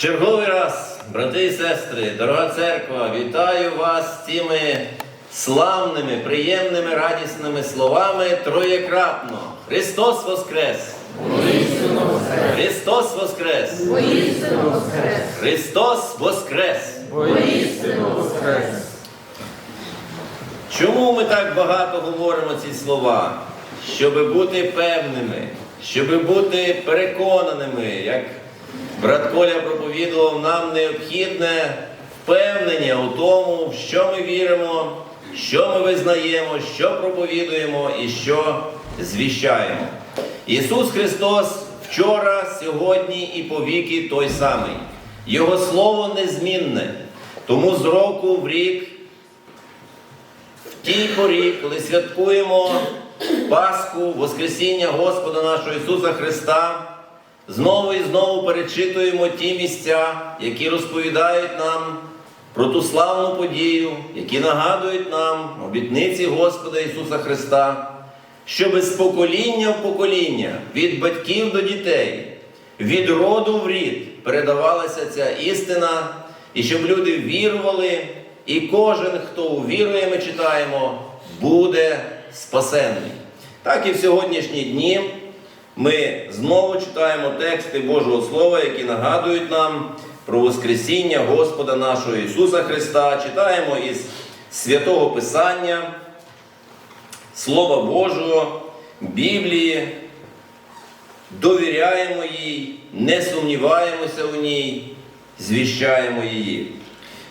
Черговий раз, брати і сестри, дорога церква, вітаю вас цими славними, приємними, радісними словами троєкратно. Христос Воскрес! Христос Воскрес! Христос Воскрес! Воскрес! Чому ми так багато говоримо ці слова? Щоб бути певними, щоб бути переконаними, як брат Коля проповідував, нам необхідне впевнення у тому, в що ми віримо, що ми визнаємо, що проповідуємо і що звіщаємо. Ісус Христос вчора, сьогодні і повіки той самий. Його слово незмінне. Тому з року в рік в тій порі, коли святкуємо Пасху, Воскресіння Господа нашого Ісуса Христа, знову і знову перечитуємо ті місця, які розповідають нам про ту славну подію, які нагадують нам обітниці Господа Ісуса Христа, щоб з покоління в покоління, від батьків до дітей, від роду в рід передавалася ця істина, і щоб люди вірували, і кожен, хто увірує, ми читаємо, буде спасенний. Так і в сьогоднішні дні ми знову читаємо тексти Божого Слова, які нагадують нам про Воскресіння Господа нашого Ісуса Христа. Читаємо із Святого Писання, Слова Божого, Біблії, довіряємо їй, не сумніваємося у ній, звіщаємо її.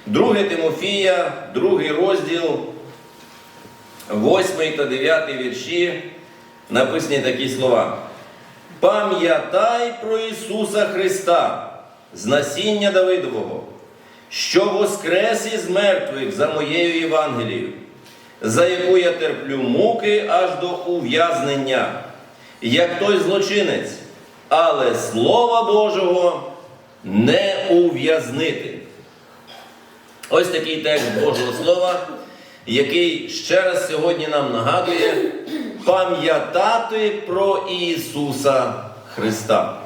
Друге Тимофія, другий розділ, 8 та 9 вірші, написані такі слова. Пам'ятай про Ісуса Христа, з насіння Давидового, що воскрес із мертвих за моєю Євангелією, за яку я терплю муки аж до ув'язнення, як той злочинець, але Слова Божого не ув'язнити. Ось такий текст Божого Слова, який ще раз сьогодні нам нагадує пам'ятати про Ісуса Христа.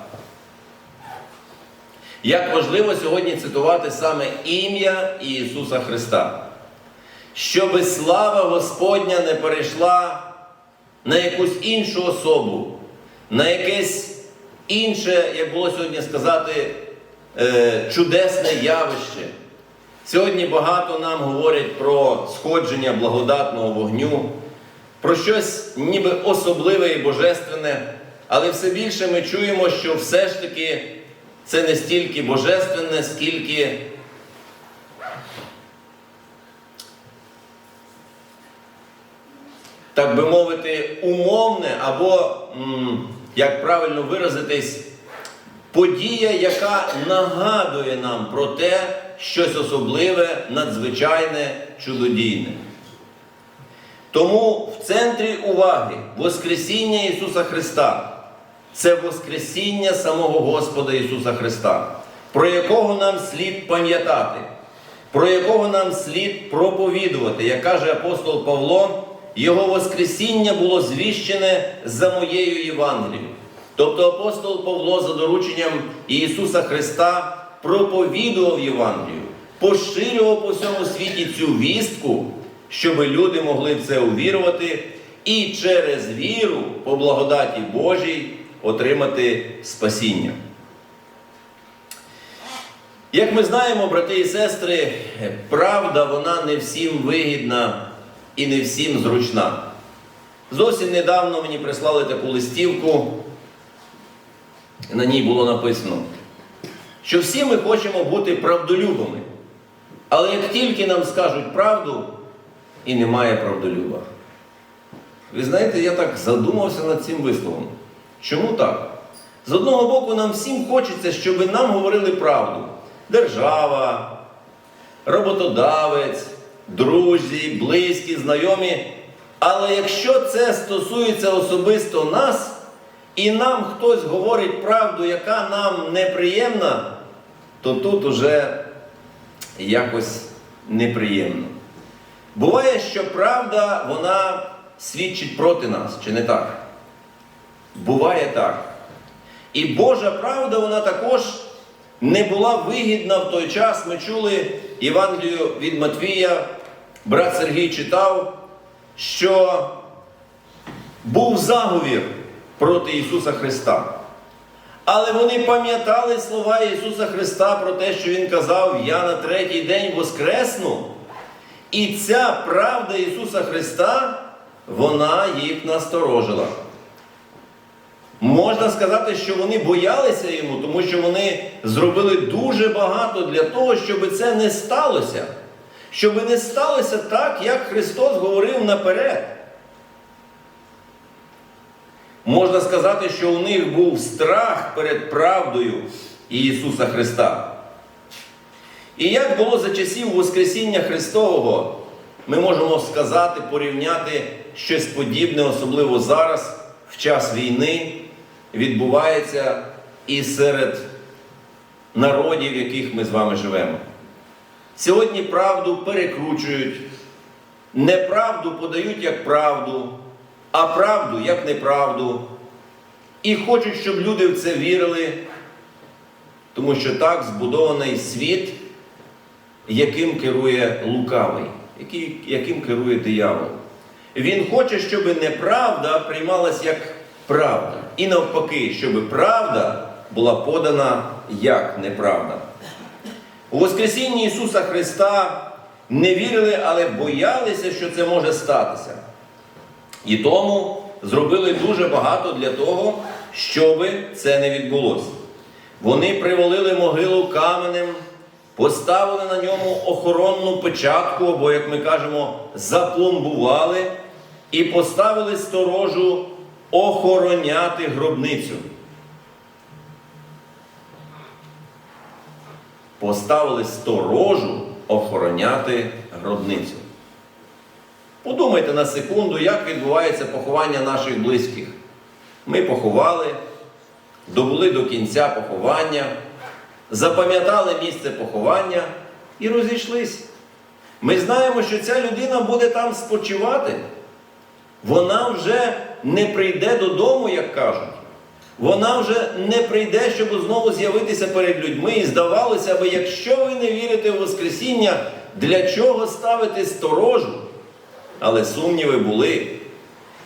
Як важливо сьогодні цитувати саме ім'я Ісуса Христа, щоби слава Господня не перейшла на якусь іншу особу, на якесь інше, як було сьогодні сказати, е, чудесне явище. Сьогодні багато нам говорять про сходження благодатного вогню, про щось ніби особливе і божественне, але все більше ми чуємо, що все ж таки це не стільки божественне, скільки так би мовити, умовне, або, як правильно виразитись, подія, яка нагадує нам про те, щось особливе, надзвичайне, чудодійне. Тому в центрі уваги Воскресіння Ісуса Христа це Воскресіння самого Господа Ісуса Христа, про якого нам слід пам'ятати, про якого нам слід проповідувати, як каже апостол Павло, Його Воскресіння було звіщене за моєю Євангелією. Тобто апостол Павло за дорученням Ісуса Христа проповідував Євангелію, поширював по всьому світі цю вістку, щоб люди могли в це увірувати і через віру по благодаті Божій отримати спасіння. Як ми знаємо, брати і сестри, правда вона не всім вигідна і не всім зручна. Зовсім недавно мені прислали таку листівку, на ній було написано, що всі ми хочемо бути правдолюбами. Але як тільки нам скажуть правду, і немає правдолюба. Ви знаєте, я так задумався над цим висловом. Чому так? З одного боку, нам всім хочеться, щоб нам говорили правду. Держава, роботодавець, друзі, близькі, знайомі. Але якщо це стосується особисто нас, і нам хтось говорить правду, яка нам неприємна, то тут уже якось неприємно. Буває, що правда, вона свідчить проти нас, чи не так? Буває так. І Божа правда, вона також не була вигідна в той час. Ми чули Євангелію від Матвія, брат Сергій читав, що був заговір проти Ісуса Христа. Але вони пам'ятали слова Ісуса Христа про те, що Він казав: Я на третій день воскресну. І ця правда Ісуса Христа, вона їх насторожила. Можна сказати, що вони боялися йому, тому що вони зробили дуже багато для того, щоб це не сталося. Щоб не сталося так, як Христос говорив наперед. Можна сказати, що у них був страх перед правдою Ісуса Христа. І як було за часів Воскресіння Христового, ми можемо сказати, порівняти щось подібне, особливо зараз, в час війни, відбувається і серед народів, в яких ми з вами живемо. Сьогодні правду перекручують, неправду подають як правду, а правду як неправду. І хочуть, щоб люди в це вірили, тому що так збудований світ, яким керує лукавий, яким керує диявол. Він хоче, щоб неправда приймалась як правда. І навпаки, щоб правда була подана як неправда. У Воскресінні Ісуса Христа не вірили, але боялися, що це може статися. І тому зробили дуже багато для того, щоб це не відбулося. Вони привалили могилу каменем, поставили на ньому охоронну печатку, або, як ми кажемо, запломбували і поставили сторожу охороняти гробницю. Поставили сторожу охороняти гробницю. Подумайте на секунду, як відбувається поховання наших близьких. Ми поховали, добули до кінця поховання, запам'ятали місце поховання і розійшлись. Ми знаємо, що ця людина буде там спочивати. Вона вже не прийде додому, як кажуть. Вона вже не прийде, щоб знову з'явитися перед людьми. І здавалося б, якщо ви не вірите в Воскресіння, для чого ставити сторожу? Але сумніви були.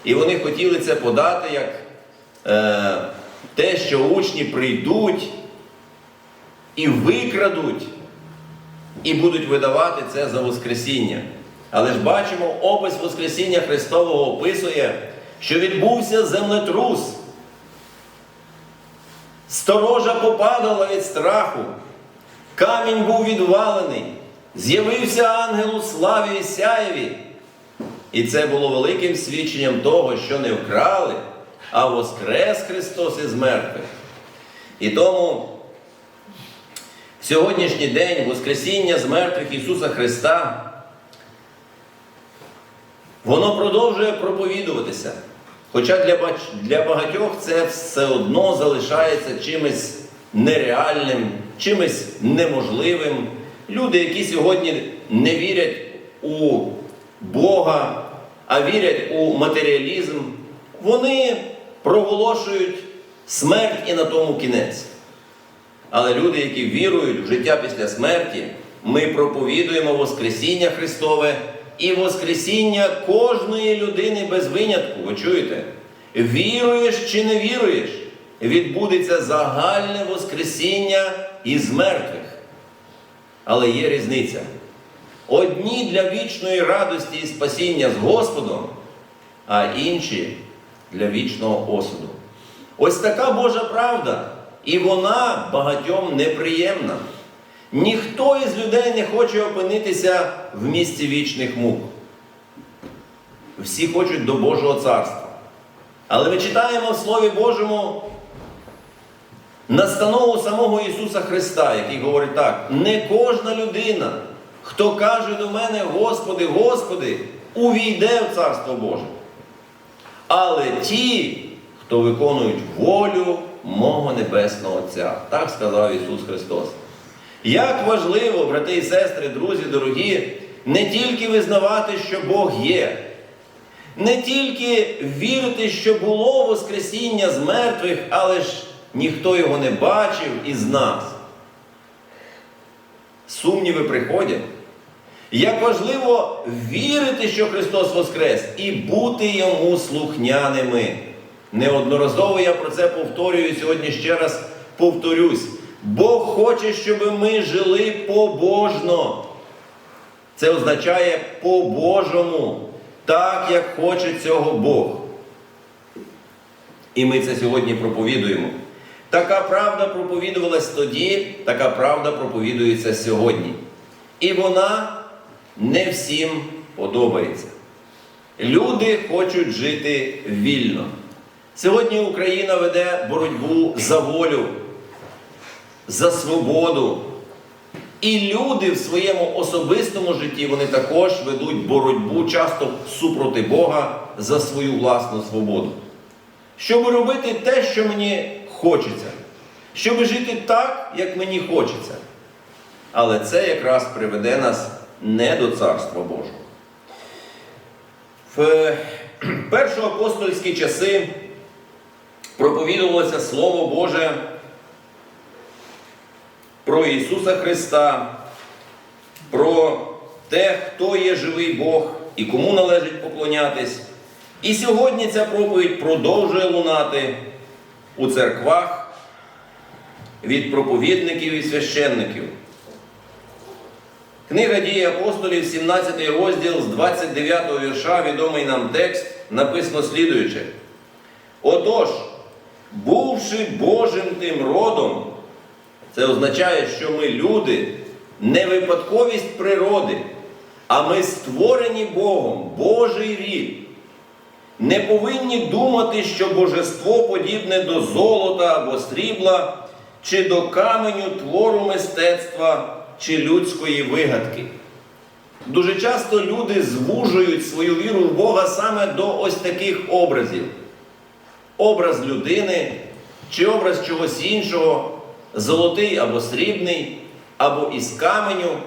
І вони хотіли це подати як е, те, що учні прийдуть і викрадуть, і будуть видавати це за Воскресіння. Але ж бачимо, опис Воскресіння Христового описує, що відбувся землетрус. Сторожа попадала від страху, камінь був відвалений, з'явився ангел у славі і сяєві. І це було великим свідченням того, що не вкрали, а воскрес Христос із мертвих. І тому сьогоднішній день Воскресіння з мертвих Ісуса Христа, воно продовжує проповідуватися. Хоча для, для багатьох це все одно залишається чимось нереальним, чимось неможливим. Люди, які сьогодні не вірять у Бога, а вірять у матеріалізм, вони проголошують смерть і на тому кінець. Але люди, які вірують в життя після смерті, ми проповідуємо Воскресіння Христове і Воскресіння кожної людини без винятку. Ви чуєте? Віруєш чи не віруєш, відбудеться загальне Воскресіння із мертвих. Але є різниця. Одні для вічної радості і спасіння з Господом, а інші для вічного осуду. Ось така Божа правда, і вона багатьом неприємна. Ніхто із людей не хоче опинитися в місці вічних мук. Всі хочуть до Божого царства. Але ми читаємо в Слові Божому настанову самого Ісуса Христа, який говорить так: не кожна людина, хто каже до мене, Господи, Господи, увійде в Царство Боже. Але ті, хто виконують волю мого Небесного Отця. Так сказав Ісус Христос. Як важливо, брати і сестри, друзі дорогі, не тільки визнавати, що Бог є, не тільки вірити, що було Воскресіння з мертвих, але ж ніхто його не бачив із нас. сумніви приходять. Як важливо вірити, що Христос Воскрес, і бути Йому слухняними. Неодноразово я про це повторюю сьогодні ще раз повторюсь. Бог хоче, щоб ми жили побожно. Це означає по-божому, так як хоче цього Бог. І ми це сьогодні проповідуємо. Така правда проповідувалась тоді, така правда проповідується сьогодні. І вона не всім подобається. Люди хочуть жити вільно. Сьогодні Україна веде боротьбу за волю, за свободу. І люди в своєму особистому житті вони також ведуть боротьбу часто супроти Бога за свою власну свободу. Щоб робити те, що мені хочеться, щоб жити так, як мені хочеться. Але це якраз приведе нас не до Царства Божого. В першоапостольські часи проповідувалося Слово Боже про Ісуса Христа, про те, хто є живий Бог і кому належить поклонятись. І сьогодні ця проповідь продовжує лунати у церквах від проповідників і священників. Книга дії апостолів, 17 розділ з 29 вірша, відомий нам текст, написано слідуюче. Отож, бувши Божим тим родом, це означає, що ми люди, не випадковість природи, а ми створені Богом, Божий рід. Не повинні думати, що божество подібне до золота або срібла, чи до каменю твору мистецтва, чи людської вигадки. Дуже часто люди звужують свою віру в Бога саме до ось таких образів: образ людини чи образ чогось іншого, золотий або срібний, або із каменю,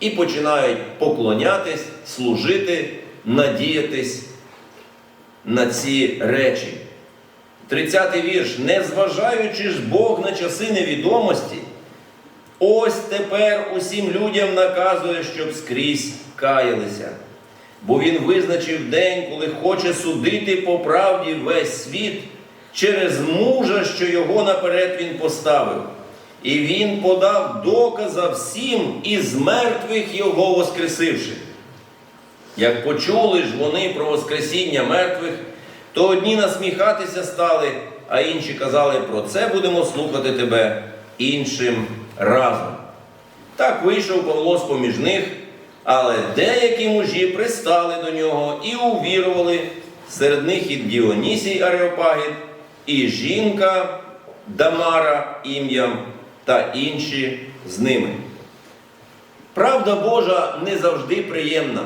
і починають поклонятись, служити, надіятись на ці речі. 30-й вірш. Незважаючи ж Бог на часи невідомості, ось тепер усім людям наказує, щоб скрізь каялися. Бо Він визначив день, коли хоче судити по правді весь світ через мужа, що його наперед він поставив. І він подав доказа всім із мертвих його воскресивши. Як почули ж вони про Воскресіння мертвих, то одні насміхатися стали, а інші казали, про це будемо слухати тебе іншим разом. Так вийшов Павло з поміж них, але деякі мужі пристали до нього і увірували, серед них і Діонісій Ареопагіт, і жінка Дамара ім'ям та інші з ними. Правда Божа не завжди приємна.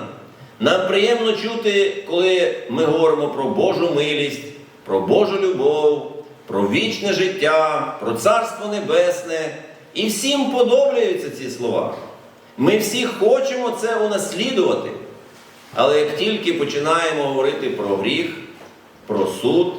Нам приємно чути, коли ми говоримо про Божу милість, про Божу любов, про вічне життя, про Царство Небесне. І всім подобаються ці слова. Ми всі хочемо це унаслідувати. Але як тільки починаємо говорити про гріх, про суд,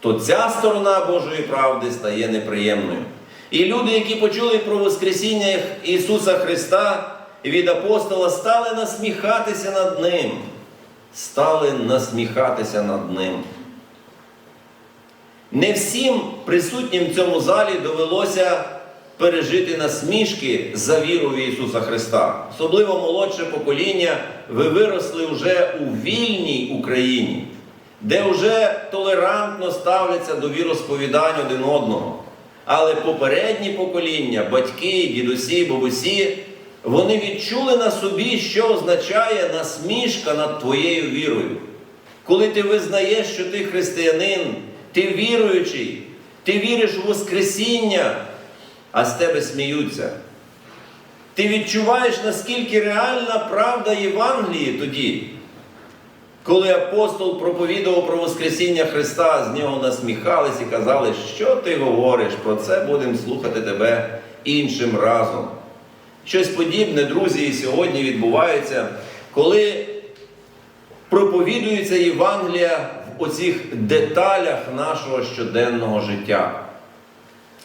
то ця сторона Божої правди стає неприємною. І люди, які почули про Воскресіння Ісуса Христа від апостола, стали насміхатися над Ним. Стали насміхатися над Ним. Не всім присутнім в цьому залі довелося пережити насмішки за віру в Ісуса Христа. Особливо молодше покоління, ви виросли вже у вільній Україні, де вже толерантно ставляться до віросповідань один одного. Але попередні покоління, батьки, дідусі, бабусі, вони відчули на собі, що означає насмішка над твоєю вірою. Коли ти визнаєш, що ти християнин, ти віруючий, ти віриш у Воскресіння, а з тебе сміються. Ти відчуваєш, наскільки реальна правда Євангелії тоді, коли апостол проповідував про Воскресіння Христа, з нього насміхались і казали, що ти говориш, про це будемо слухати тебе іншим разом. Щось подібне, друзі, і сьогодні відбувається, коли проповідується Євангелія оцих деталях нашого щоденного життя.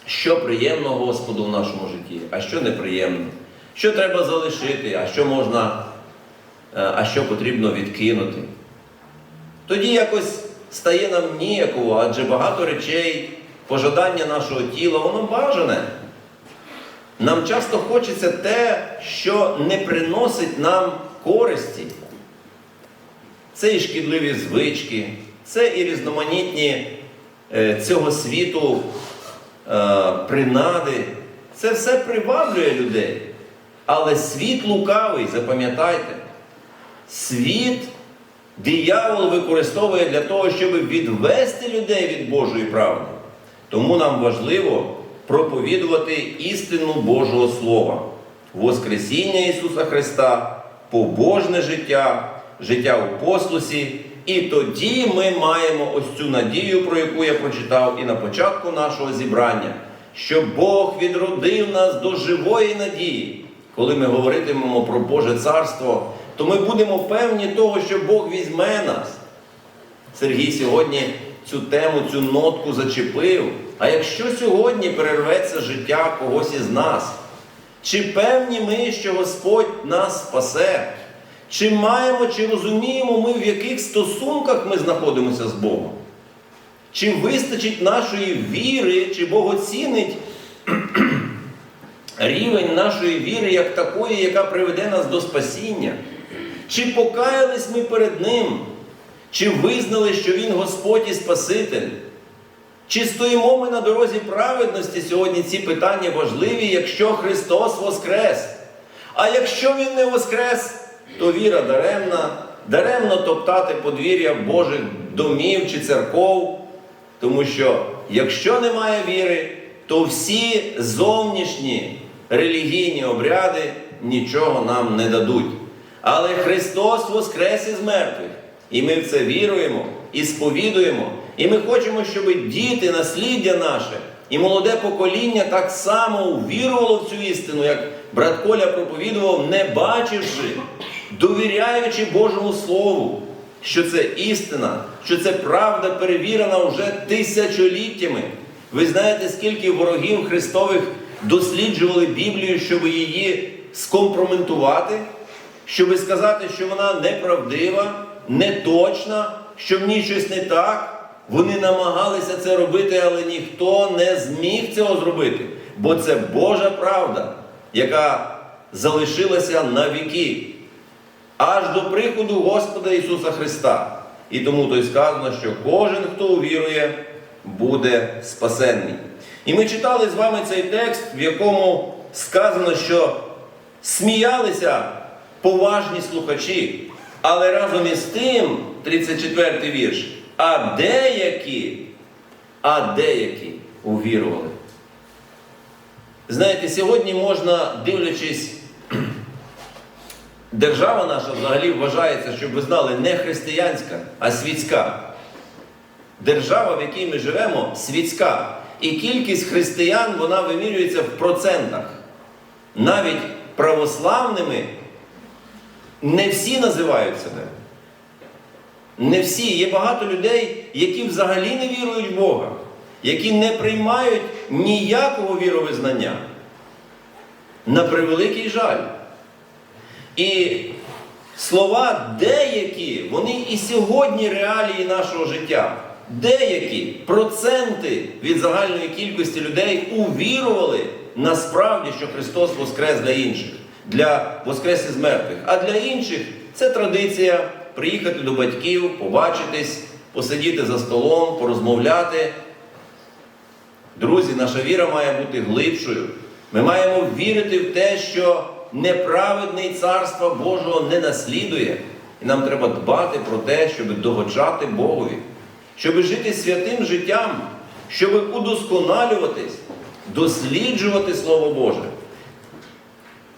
що приємно Господу в нашому житті, а що неприємно, що треба залишити, а що можна, е, а що потрібно відкинути. Тоді якось стає нам ніяково, адже багато речей, пожадання нашого тіла, воно бажане. Нам часто хочеться те, що не приносить нам користі. Це і шкідливі звички, це і різноманітні е, цього світу е, принади. Це все приваблює людей. Але світ лукавий, запам'ятайте, світ диявол використовує для того, щоб відвести людей від Божої правди. Тому нам важливо проповідувати істину Божого Слова, Воскресіння Ісуса Христа, побожне життя, життя у послусі. І тоді ми маємо ось цю надію, про яку я прочитав і на початку нашого зібрання, що Бог відродив нас до живої надії. Коли ми говоритимемо про Боже Царство, то ми будемо певні того, що Бог візьме нас. Сергій сьогодні цю тему, цю нотку зачепив. А якщо сьогодні перерветься життя когось із нас, чи певні ми, що Господь нас спасе? Чи маємо, чи розуміємо ми, в яких стосунках ми знаходимося з Богом? Чи вистачить нашої віри, чи Бог оцінить рівень нашої віри як такої, яка приведе нас до спасіння? Чи покаялись ми перед Ним? Чи визнали, що Він Господь і Спаситель? Чи стоїмо ми на дорозі праведності сьогодні ці питання важливі, якщо Христос Воскрес? А якщо Він не Воскрес, то віра даремна, даремно топтати подвір'я Божих домів чи церков, тому що якщо немає віри, то всі зовнішні релігійні обряди нічого нам не дадуть. Але Христос Воскрес із мертвих. І ми в це віруємо і сповідуємо. І ми хочемо, щоб діти, насліддя наше і молоде покоління так само увірувало в цю істину, як брат Коля проповідував, не бачивши, довіряючи Божому Слову, що це істина, що це правда перевірена вже тисячоліттями. Ви знаєте, скільки ворогів Христових досліджували Біблію, щоб її скомпроментувати, щоб сказати, що вона неправдива, неточна, що в ній щось не так. Вони намагалися це робити, але ніхто не зміг цього зробити. Бо це Божа правда, яка залишилася на віки, аж до приходу Господа Ісуса Христа. І тому то й сказано, що кожен, хто увірує, буде спасенний. І ми читали з вами цей текст, в якому сказано, що сміялися поважні слухачі, але разом із тим, 34 й вірш, а деякі, а деякі увірували. Знаєте, сьогодні можна, дивлячись, держава наша взагалі вважається, щоб ви знали, не християнська, а світська. Держава, в якій ми живемо, світська. І кількість християн вона вимірюється в процентах. Навіть православними не всі називають себе. Не всі. Є багато людей, які взагалі не вірують в Бога, які не приймають ніякого віровизнання. На превеликий жаль. І слова деякі, вони і сьогодні реалії нашого життя. Деякі проценти від загальної кількості людей увірували насправді, що Христос воскрес для інших, для воскрес із мертвих. А для інших це традиція приїхати до батьків, побачитись, посидіти за столом, порозмовляти. Друзі, наша віра має бути глибшою. Ми маємо вірити в те, що неправедний царства Божого не наслідує. І нам треба дбати про те, щоб догоджати Богові, щоб жити святим життям, щоб удосконалюватись, досліджувати Слово Боже.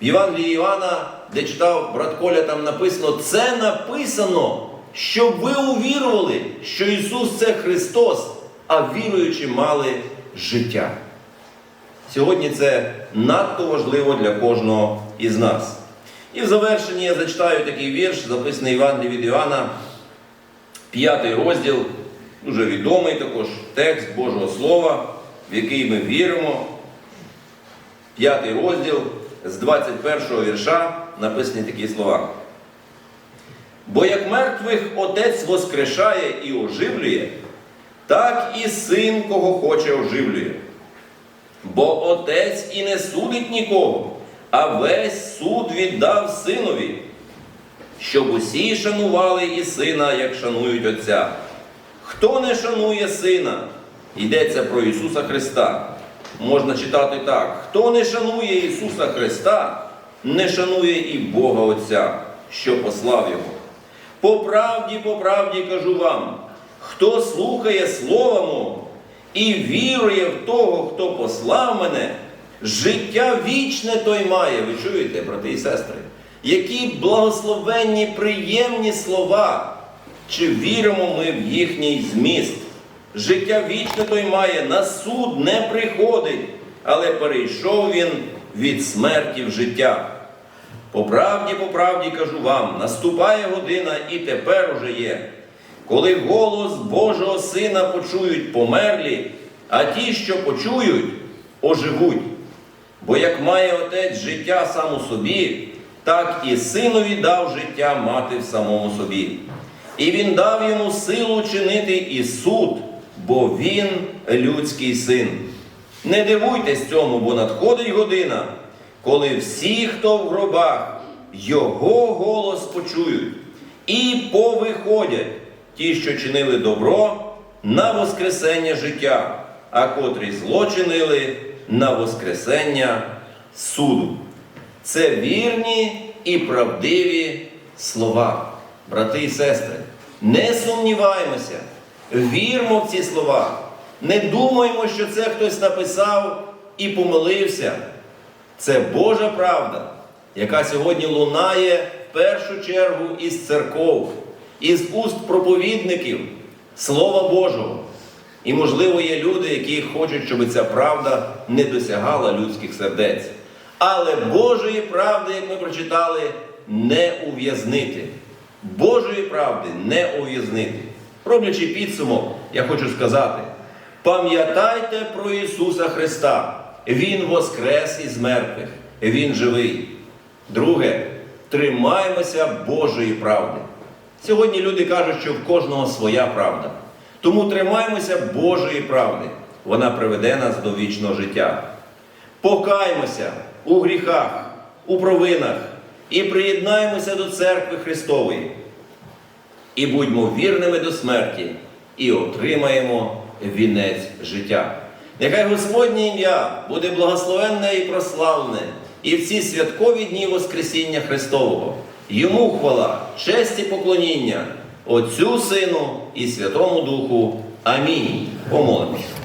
В Євангелії Івана, де читав брат Коля, там написано: це написано, щоб ви увірували, що Ісус це Христос, а віруючи мали життя. Сьогодні це надто важливо для кожного із нас. І в завершенні я зачитаю такий вірш, записаний Євангелії від Іоанна, п'ятий розділ, дуже відомий також текст Божого Слова, в який ми віримо, п'ятий розділ з 21 вірша написані такі слова. Бо як мертвих Отець воскрешає і оживлює, так і син, кого хоче, оживлює. Бо Отець і не судить нікого, а весь суд віддав синові, щоб усі шанували і сина, як шанують Отця. Хто не шанує сина, йдеться про Ісуса Христа. Можна читати так: хто не шанує Ісуса Христа, не шанує і Бога Отця, що послав Його. По правді, по правді кажу вам, хто слухає Слова мого і вірує в того, хто послав мене, життя вічне той має. Ви чуєте, брати і сестри? Які благословенні, приємні слова, чи віримо ми в їхній зміст? Життя вічне той має, на суд не приходить, але перейшов він від смерті в життя. По правді, по правді кажу вам, наступає година і тепер уже є, коли голос Божого Сина почують померлі, а ті, що почують, оживуть. Бо як має отець життя сам у собі, так і синові дав життя мати в самому собі. І він дав йому силу чинити і суд, бо він людський син. Не дивуйтесь цьому, бо надходить година, коли всі, хто в гробах, його голос почують, і повиходять ті, що чинили добро, на воскресення життя, а котрі зло чинили на воскресення суду. Це вірні і правдиві слова, брати і сестри. Не сумніваємося, вірмо в ці слова. Не думаємо, що це хтось написав і помилився. Це Божа правда, яка сьогодні лунає в першу чергу із церков, із уст проповідників Слова Божого. І, можливо, є люди, які хочуть, щоб ця правда не досягала людських сердець. Але Божої правди, як ми прочитали, не ув'язнити. Божої правди не ув'язнити. Роблячи підсумок, я хочу сказати: пам'ятайте про Ісуса Христа. Він воскрес із мертвих, Він живий. Друге, тримаймося Божої правди. Сьогодні люди кажуть, що в кожного своя правда. Тому тримаймося Божої правди. Вона приведе нас до вічного життя. Покаймося у гріхах, у провинах і приєднаємося до церкви Христової. І будьмо вірними до смерті, і отримаємо вінець життя. Нехай Господнє ім'я буде благословенне і прославлене і в ці святкові дні Воскресіння Христового. Йому хвала, честь і поклоніння, Отцю Сину і Святому Духу. Амінь. Помолимося.